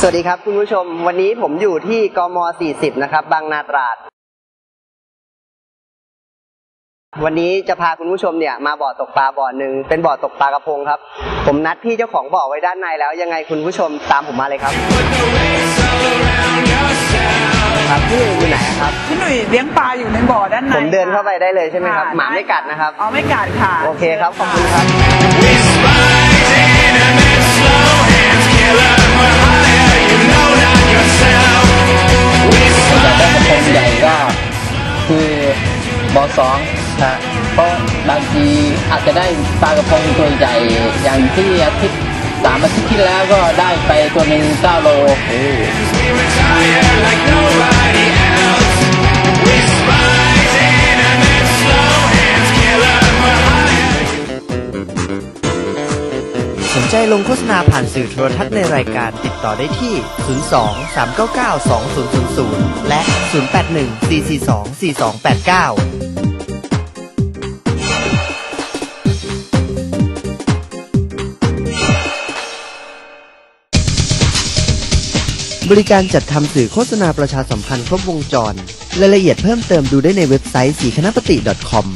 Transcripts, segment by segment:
สวัสดีครับคุณผู้ชม วันนี้ผมอยู่ที่กม 40 นะครับ บางนาตราด วันนี้จะพาคุณผู้ชมเนี่ยมาบ่อตกปลาบ่อหนึ่งเป็นบ่อตกปลากระพงครับ ผมนัดพี่เจ้าของบ่อไว้ด้านในแล้ว ยังไงคุณผู้ชมตามผมมาเลยครับ ครับพี่อยู่ไหนครับ พี่หนุ่ยเลี้ยงปลาอยู่ในบ่อด้านในผมเดินเข้าไปได้เลยใช่ไหมครับะหมาไม่กัดนะครับ อ๋อไม่กัดค่ะโอเคครับขอบคุณครับอยากได้กระพงใหญ่ก็คือบอสองฮะเพราะบางทีอาจจะได้ปลากระพงตัวใหญ่อย่างที่อาทิตย์สามอาทิตย์ที่แล้วก็ได้ไปตัวหนึ่งเจ้าโล นใจลงโฆษณาผ่านสื่อโทรทัศน์ในรายการติดต่อได้ที่ 02 399 2000 และ 081 442 4289บริการจัดทำสื่อโฆษณาประชาสัมพันธ์ครบวงจร รายละเอียดเพิ่มเติมดูได้ในเว็บไซต์สีคณะปฏิ .com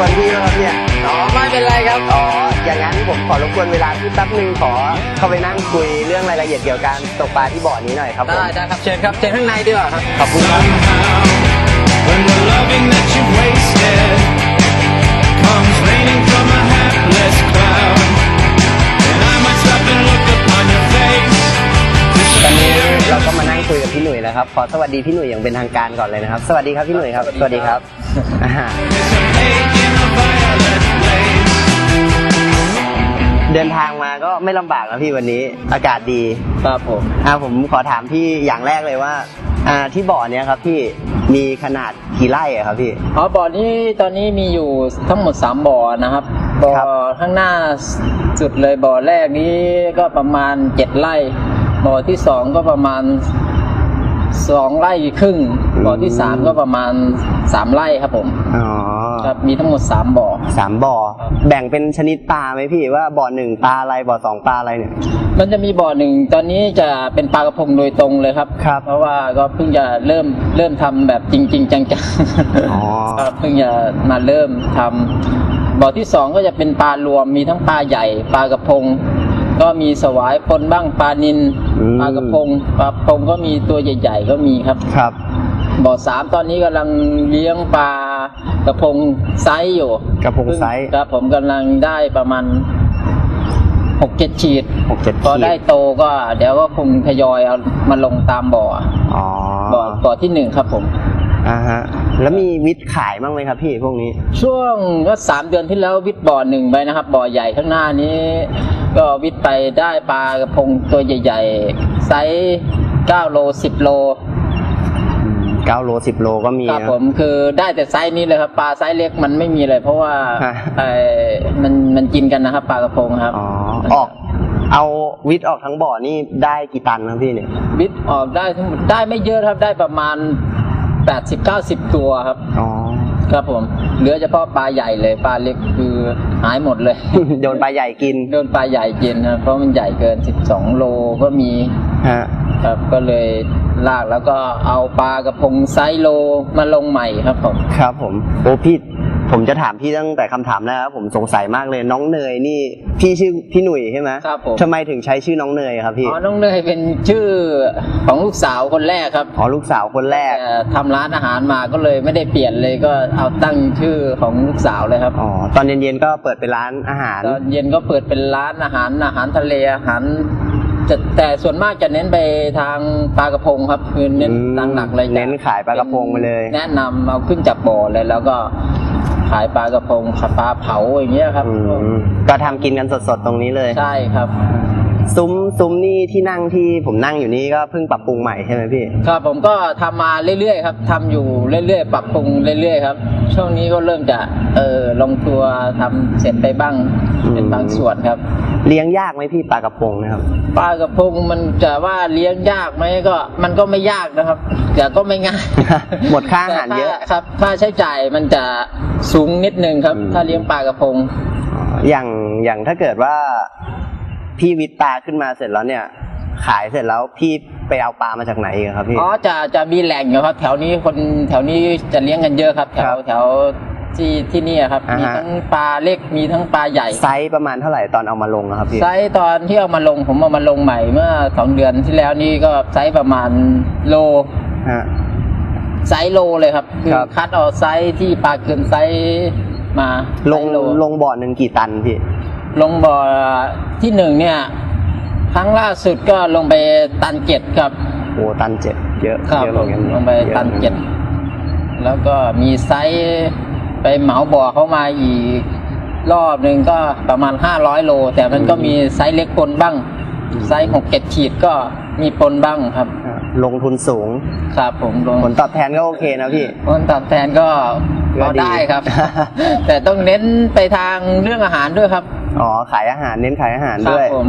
วนพี่นะครับเนี่ยอ๋อไม่เป็นไรครับอ๋ออย่างนั้นผมขอรบกวนเวลาพี่แป๊บนึงขอเข้าไปนั่งคุยเรื่องรายละเอียดเกี่ยวกับการตกปลาที่บ่อนี้หน่อยครับผมได้ได้ครับเชิญครับเชิญข้างในดีกว่าครับขอบคุณครับ When the loving that you wasted comes raining from a hapless cloud, and I might stop and look upon your face. ตอนนี้เราก็มานั่งคุยกับพี่หนุ่ยแล้วครับ ขอสวัสดีพี่หนุ่ยอย่างเป็นทางการก่อนเลยนะครับ สวัสดีครับพี่หนุ่ยครับ สวัสดีครับ เดินทางมาก็ไม่ลำบากนะพี่วันนี้อากาศดีครับผมอ่าผมขอถามพี่อย่างแรกเลยว่าอ่าที่บ่อเนี้ยครับพี่มีขนาดกี่ไร่อะครับพี่ อ๋อบ่อนี้ตอนนี้มีอยู่ทั้งหมด 3บ่อนะครับบ่อครับ ข้างหน้าสุดเลยบ่อแรกนี้ก็ประมาณ 7ไร่บ่อที่ 2 ก็ประมาณ 2ไร่ครึ่งบ่อที่3ก็ประมาณ3ไร่ครับผมอ๋อครับมีทั้งหมด3บ่อสามบ่อ แบ่งเป็นชนิดปลาไหมพี่ว่าบ่อหนึ่งปลาอะไรบ่อสองปลาอะไรเนี่ย มันจะมีบ่อหนึ่งตอนนี้จะเป็นปลากระพงโดยตรงเลยครับครับ เพราะว่าก็เพิ่งจะเริ่มเริ่มทำแบบจริงๆจังๆอ๋อครับเพิ่งจะมาเริ่มทำบ่อที่สองก็จะเป็นปลารวมมีทั้งปลาใหญ่ปลากระพง ก็มีสวายปนบ้างปลานินอืมปลากระพงปลากระพงก็มีตัวใหญ่ ๆ ก็มีครับครับบ่อสามตอนนี้กำลังเลี้ยงปลากระพงไซส์อยู่กระพงไซส์ครับผมกำลังได้ประมาณหกเจ็ดขีดหกเจ็ดพอขีดได้โตก็เดี๋ยวก็คงทยอยเอามาลงตามบ่ออ๋อบ่อบ่อที่หนึ่งครับผมอ่าฮะแล้วมีวิทย์ขายบ้างไหมครับพี่พวกนี้ ช่วงก็สามเดือนที่แล้ววิทย์บ่อหนึ่งไปนะครับ บ่อใหญ่ข้างหน้านี้ ก็วิทย์ไปได้ปลากระพงตัวใหญ่ ๆ ไซส์9โล 10 โลเก้าโลสิบโลก็มีครับนะผมคือได้แต่ไซส์นี้เลยครับปลาไซส์เล็กมันไม่มีเลย เพราะว่าฮะไอ้มันมันกินกันนะครับปลากระพงครับอ๋อออกเอาวิทย์ออกทั้งบ่อนี่ได้กี่ตันครับพี่เนี่ยวิทย์ออกได้ทั้งหมดได้ไม่เยอะครับได้ประมาณ80-90ตัวครับอ๋อ ครับผม เหลือเฉพาะปลาใหญ่เลย ปลาเล็กคือหายหมดเลย โดนปลาใหญ่กิน โดนปลาใหญ่กินนะเพราะมันใหญ่เกิน12โลก็มีฮะครับก็เลยลากแล้วก็เอาปลากระพงไซส์โลมาลงใหม่ครับผม ครับผม โอ้พี่ ผมจะถามพี่ตั้งแต่คำถามแรกครับผมสงสัยมากเลยน้องเนยนี่พี่ชื่อพี่หนุ่ยใช่ไหมครับผมทำไมถึงใช้ชื่อน้องเนยครับพี่อ๋อน้องเนยเป็นชื่อของลูกสาวคนแรกครับอ๋อลูกสาวคนแรกแต่ทำร้านอาหารมาก็เลยไม่ได้เปลี่ยนเลยก็เอาตั้งชื่อของลูกสาวเลยครับอ๋อตอนเย็นๆก็เปิดเป็นร้านอาหารตอนเย็นก็เปิดเป็นร้านอาหารอาหารทะเลอาหารจะแต่ส่วนมากจะเน้นไปทางปลากระพงครับคือเน้นอืมทางหลักเลยจะเน้นขายปลากระพงไปเลย แนะนำเอาขึ้นจากบ่อเลยแล้วก็ ขายปลากระพงปลาเผาอย่างเงี้ยครับอืมก็ทำกินกันสดๆตรงนี้เลย ใช่ครับ ซุ้มซุ้มนี่ที่นั่งที่ผมนั่งอยู่นี่ก็เพิ่งปรับปรุงใหม่ใช่ไหมพี่ ครับผมก็ทำมาเรื่อยๆครับทำอยู่เรื่อยๆปรับปรุงเรื่อยๆครับ ช่วงนี้ก็เริ่มจะเออลงตัวทำเสร็จไปบ้างอืมเป็นบางส่วนครับ เลี้ยงยากไหมพี่ปลากระพงนะครับปลากระพงมันจะว่าเลี้ยงยากไหมก็ มันก็ไม่ยากนะครับแต่ก็ไม่ง่ายหมดค่าอาหารเยอะแต่ค่ครับค่าใช้จ่ายมันจะสูงนิดนึงครับอืมถ้าเลี้ยงปลากระพงอย่างอย่างถ้าเกิดว่า พี่วิทย์ปลาขึ้นมาเสร็จแล้วเนี่ย ขายเสร็จแล้วพี่ไปเอาปลามาจากไหนอีกครับพี่ อ๋อจะจะมีแหล่งอยู่ครับ แถวนี้คนแถวนี้จะเลี้ยงกันเยอะครับ แถครัวบแถวที่ที่นี่ครับอ่าฮะมีทั้งปลาเล็กมีทั้งปลาใหญ่ไซส์ประมาณเท่าไหร่ตอนเอามาลงอะครับพี่ไซส์ตอนที่เอามาลงผมเอามาลงใหม่เมื่อสองเดือนที่แล้วนี่ก็ไซส์ประมาณโลฮะไซส์โลเลยครับคือครับคัดเอาไซส์ที่ปลาเกินไซส์มาลงไซส์โลลงบ่อหนึ่งกี่ตันพี่ ลงบ่อที่หนึ่งเนี่ย ครั้งล่าสุดก็ลงไปตันเจ็ดครับโอ้ตันเจ็ดเยอะครับเยอะเหผมือนมกันลงไปยอะตันหมือเจ็ดแล้วก็มีไซส์ไปเหมาบ่อเข้ามาอีก รอบหนึ่งก็ประมาณห้าร้อยโล แต่มันก็มีไซส์เล็กปนบ้าง ไซส์หกเจ็ดขีดก็มีปนบ้างครับฮะลงทุนสูงครับผมลงผลตอบแทนก็โอเคนะพี่ผลตอบแทนก็ก็พอดีได้ครับ แต่ต้องเน้นไปทางเรื่องอาหารด้วยครับ อ๋อขายอาหารเน้นขายอาหารครัด้วยผม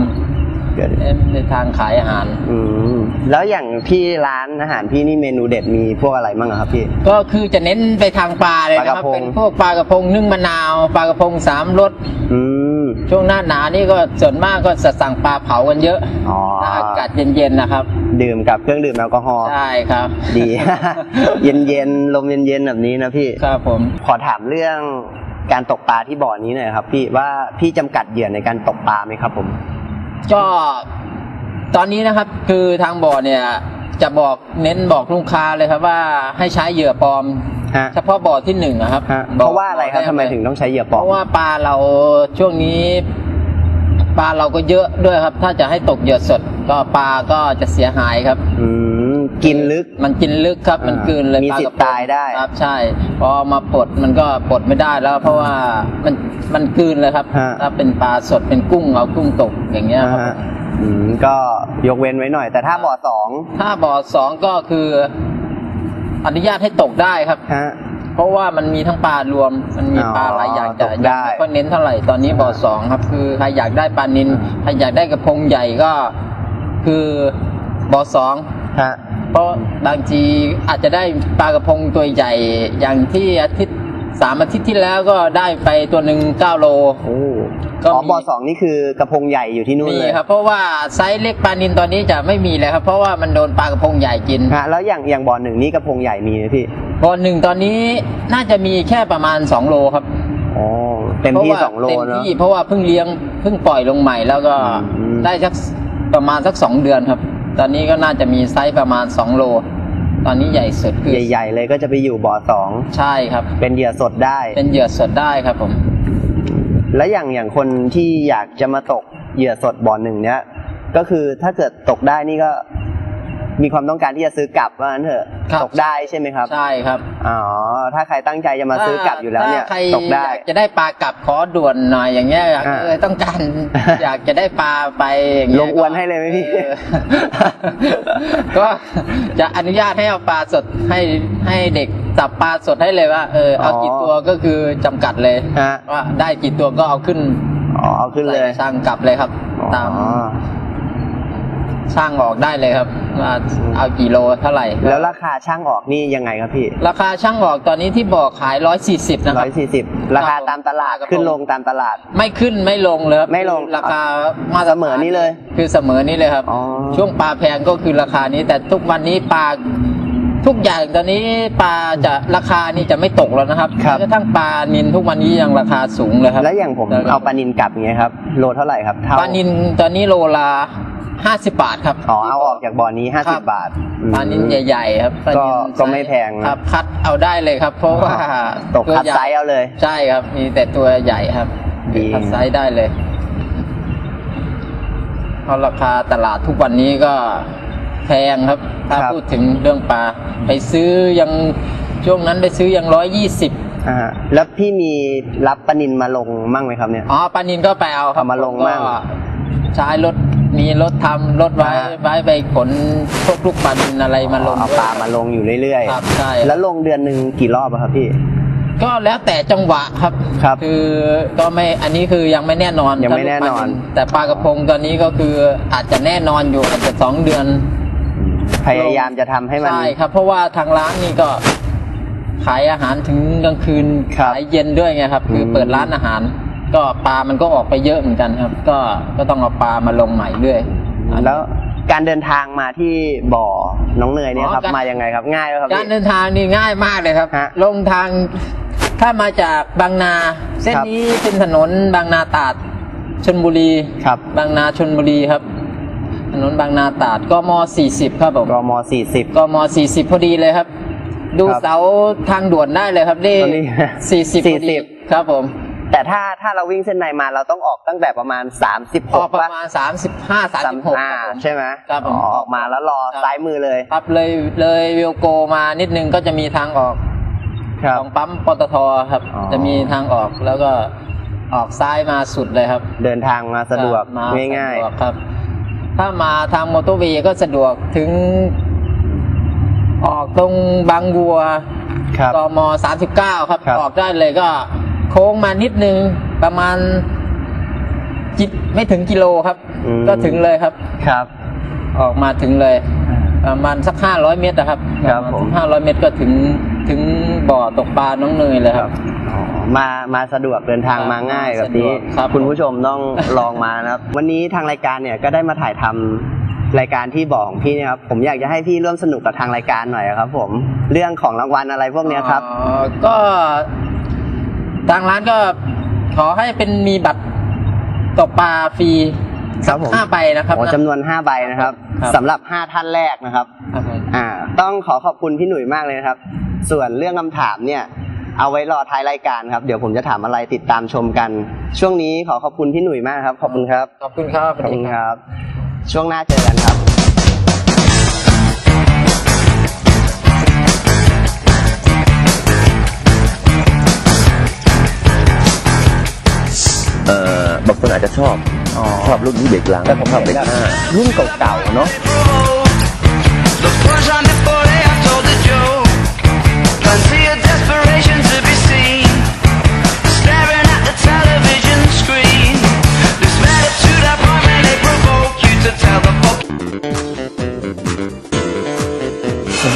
เกิดเน้นในทางขายอาหาร อืมแล้วอย่างพี่ร้านอาหารพี่นี่เมนูเด็ดมีพวกอะไรบ้างอะครับพี่ ก็คือจะเน้นไปทางปลาเลยนะคปลากรับระพง เป็นพวกปลากระพงนึ่งมะนาว ปลากระพงสามรส อืม ช่วงหน้าหนาวนี่ก็ส่วนมากก็จะสั่งปลาเผากันเยอะอ๋อ ถ้าอากาศเย็นๆนะครับ ดื่มกับเครื่องดื่มแอลกอฮอล์ใช่ครับดี เย็นเย็นๆลมเย็นเย็นๆแบบนี้นะพี่ ครับผม ขอถามเรื่อง การตกปลาที่บ่อนี้หน่อยครับ พี่ว่าพี่จำกัดเหยื่อในการตกปลาไหมครับผม ก็ตอนนี้นะครับคือทางบ่อเนี่ย จะบอกเน้นบอกลูกค้าเลยครับว่าให้ใช้เหยื่อปลอมฮะเฉพาะบ่อที่หนึ่งอะครับฮะบ่เพราะว่าอะไรครับแกทำไมเลยถึงต้องใช้เหยื่อปเพลอมราะว่าปลาเราช่วงนี้ปลาเราก็เยอะด้วยครับ ถ้าจะให้ตกเหยื่อสด ก็ปลาก็จะเสียหายครับอืม กินลึก มันกินลึกครับ มันอ่ากลืนเลยมีปลสิทธิ์กระพงตายได้ครับ ใช่ พอมาปลดมันก็ปลดไม่ได้แล้ว เพราะว่ามันมันกลืนเลยครับฮะถ้าเป็นปลาสดเป็นกุ้งเอากุ้งตกอย่างเงี้ยครับอ่าฮะอืมก็ยกเว้นไว้หน่อย แต่ถ้าบ่อสองถ้าบ่อสองก็คือ อนุญาตให้ตกได้ครับฮะเพราะว่ามันมีทั้งปลารวม มันมีปลาหลายอย่างอ๋อแต่ตกยังได้ไม่ค่อยเน้นเท่าไหร่ตอนนี้บ่อสองครับ คือใครอยากได้ปลานินใครอยากได้กระพงใหญ่ก็ คือบ่อสองฮะ เพราะบางทีอาจจะได้ปลากระพงตัวใหญ่อย่างที่อาทิตย์สามอาทิตย์ที่แล้วก็ได้ไปตัวหนึ่งเก้าโลโอ้ก็อ๋อมีบ่อสองนี่คือกระพงใหญ่อยู่ที่นู่นมีเลยครับ เพราะว่าไซส์เล็กปลานินตอนนี้จะไม่มีเลยครับ เพราะว่ามันโดนปลากระพงใหญ่กินฮะแล้วอย่างอย่างบ่อหนึ่งนี่กระพงใหญ่มีไหมพี่บ่อหนึ่งตอนนี้น่าจะมีแค่ประมาณสองโลครับอ๋อเต็มที่พราะว่าสองโลเต็มเนอะที่เพราะว่าเพิ่งเลี้ยงเพิ่งปล่อยลงใหม่แล้วก็อืม ได้สักประมาณสักสองเดือนครับ ตอนนี้ก็น่าจะมีไซส์ประมาณสองโล ตอนนี้ใหญ่สุดคือใหญ่ ๆ เลยก็จะไปอยู่บ่อสองใช่ครับ เป็นเหยื่อสดได้ เป็นเหยื่อสดได้ครับผม แล้วอย่างอย่างคนที่อยากจะมาตกเหยื่อสดบ่อหนึ่งเนี้ยก็คือถ้าเกิดตกได้นี่ก็ มีความต้องการที่จะซื้อกลับว่างั้นเถอะครับตกได้ใช่ไหมครับ ใช่ครับอ๋อถ้าใครตั้งใจจะมาซื้อกลับอยู่แล้วเนี่ยถ้าใครตกได้อยากจะได้ปลากลับขอด่วนหน่อยอย่างเงี้ยอ่าเออต้องการอยากจะได้ปลาไปอย่างเงี้ยลงอวนให้เลยไหมพี่ออก็จะอนุญาตให้เอาปลาสดให้ให้เด็กจับปลาสดให้เลยว่าเออเอากี่ตัวก็คือจำกัดเลยฮะว่าได้กี่ตัวก็เอาขึ้นอ๋อเอาขึ้นเลยใส่ช่างกลับเลยครับ ตามอ๋อ ช่างออกได้เลยครับว่าเอากี่โลเท่าไหร่แล้วราคาช่างออกนี่ยังไงครับพี่ ราคาช่างออกตอนนี้ที่บอกขายร้อยสี่สิบนะคร้รัอบ ยสี่สิบราคาตามตลาดครับผม ขึ้นลงตามตลาด ไม่ขึ้นไม่ลงเลยครับไม่ลงราคามาตรฐานเสมอนี่เลย คือเสมอนี่เลยครับ อ๋อช่วงปลาแพงก็คือราคานี้ แต่ทุกวันนี้ปลาทุกอย่างตอนนี้ปลาจะราคานี่จะไม่ตกแล้วนะครับครับ แม้กระทั่งปลานินทุกวันนี้ยังราคาสูงเลยครับแล้วอย่างผมเอาปลานินกลับอย่างเงี้ยครับโลเท่าไหร่ครับเท่าปลานินตอนนี้โลละ ห้าสิบบาทครับอ๋อเอาออกจากบ่อนี้ห้าคสิรับบาทอืมปลานินใหญ่ๆครับปลานินก็ก็ไม่แพงนะ ครับคัดเอาได้เลยครับ เพราะว่าตกคัดวใหญ่ไซส์เอาเลย ใช่ครับ มีแต่ตัวใหญ่ครับดี คัดไซส์ได้เลยเพราะราคาตลาดทุกวันนี้ก็แพงครับ ถ้าครับ พูดถึงเรื่องปลาไปซื้อยังช่วงนั้นไปซื้อยังร้อยยี่สิบอ่าฮะแล้วพี่มีรับปลานินมาลงมั่งไหมครับเนี่ย อ๋อปลานินก็ไปเอาครับเอามาลงผก็มั่งใช้รถ มีรถทำรถไว้อ่า ไว้ไปขนพวกลูกปันอะไรมาลงเอาด้วยปลามาลงอยู่เรื่อยครับใช่ๆ แล้วลงเดือนหนึ่งกี่รอบอะครับพี่ ก็แล้วแต่จังหวะครับครับอก็ไม่อันนี้คือยังไม่แน่นอนยังไม่แน่นอน แต่ปลากระพงตอนนี้ก็คืออาจจะแน่นอนอยู่อาจจะสองเดือน พยายามจะทำให้มัน ใช่ครับ เพราะว่าทางร้านนี่ก็ขายอาหารถึงกลางคืนครับขายเย็นด้วยไงครับ คืออม เปิดร้านอาหาร ก็ปลามันก็ออกไปเยอะเหมือนกันครับ ก็ก็ต้องเอาปลามาลงใหม่เรื่อยแล้วการเดินทางมาที่บ่อน้องเนยเนี่ยครับอ๋อการมายังไงครับง่ายไหมครับการพี่เดินทางนี่ง่ายมากเลยครับฮะลงทางถ้ามาจากบางนา เส้นครับนี้เป็นถนนบางนาตราดชนบุรีครับ บางนาชนบุรีครับ ถนนบางนาตราดกม40ครับผมรมสี่สิบกม40พอดีเลยครับ ดูครับเสาทางด่วนได้เลยครับนี่ตอนนี้40พอดี40ครับผม แต่ถ้าถ้าเราวิ่งเส้นในมาเราต้องออกตั้งแต่ประมาณ36ออกประป่ะมาณ35 36สามครับอ่าผมใช่ไหมครับผมอ๋อออกมาแล้วรอครับซ้ายมือเลยครับเลยเลยวิวโกมานิดนึงก็จะมีทางออกครับของปั๊มปตทครับอ๋อจะมีทางออกแล้วก็ออกซ้ายมาสุดเลยครับ เดินทางมาสะดวกมาง่ายสะดวกครับ ถ้ามาทางมอเตอร์เวย์ก็สะดวกถึง ออกตรงบางวัวๆครับกม39ครับครับ ออกได้เลยก็ โค้งมานิดนึงประมาณจิตไม่ถึงกิโลครับ อืม ก็ถึงเลยครับ ครับ ออกมาถึงเลย ประมาณสัก500เมตรนะครับครับผม ห้าร้อยเมตรก็ถึงถึงบ่อตกปลาน้องเนยเลยครับ อ๋อมามาสะดวกเดินทางครับมาง่ายมาแบบนี้สะดวกครับคุณผู้ชมต้อง ลองมานะครับ วันนี้ทางรายการเนี่ยก็ได้มาถ่ายทำรายการที่บ่อของพี่เนี่ยครับผมอยากจะให้พี่ร่วมสนุกกับทางรายการหน่อยครับ ผมเรื่องของรางวัลอะไรพวกเนี้ยครับ อ๋อก็ ทางร้านก็ขอให้เป็นมีบัตรตกปลาฟรีครับผมห้าใบนะครับ โอ้นะจำนวน5ใบนะครับครับสำหรับ5ท่านแรกนะครับ ครับผม อ่า ต้องขอขอบคุณพี่หนุ่ยมากเลยนะครับ ส่วนเรื่องคำถามเนี่ย เอาไว้รอท้ายรายการครับ เดี๋ยวผมจะถามอะไรติดตามชมกัน ช่วงนี้ขอขอบคุณพี่หนุ่ยมากครับ ขอบคุณครับ ขอบคุณครับ ขอบคุณครับ ช่วงหน้าเจอกันครับ เอ่อบางคนอาจจะชอบอ๋อชอบรุ่นนี้เบรกหลังแต่ผมชอบเห็นเบรกแบบหน้ารุ่นเก่าๆเนาะ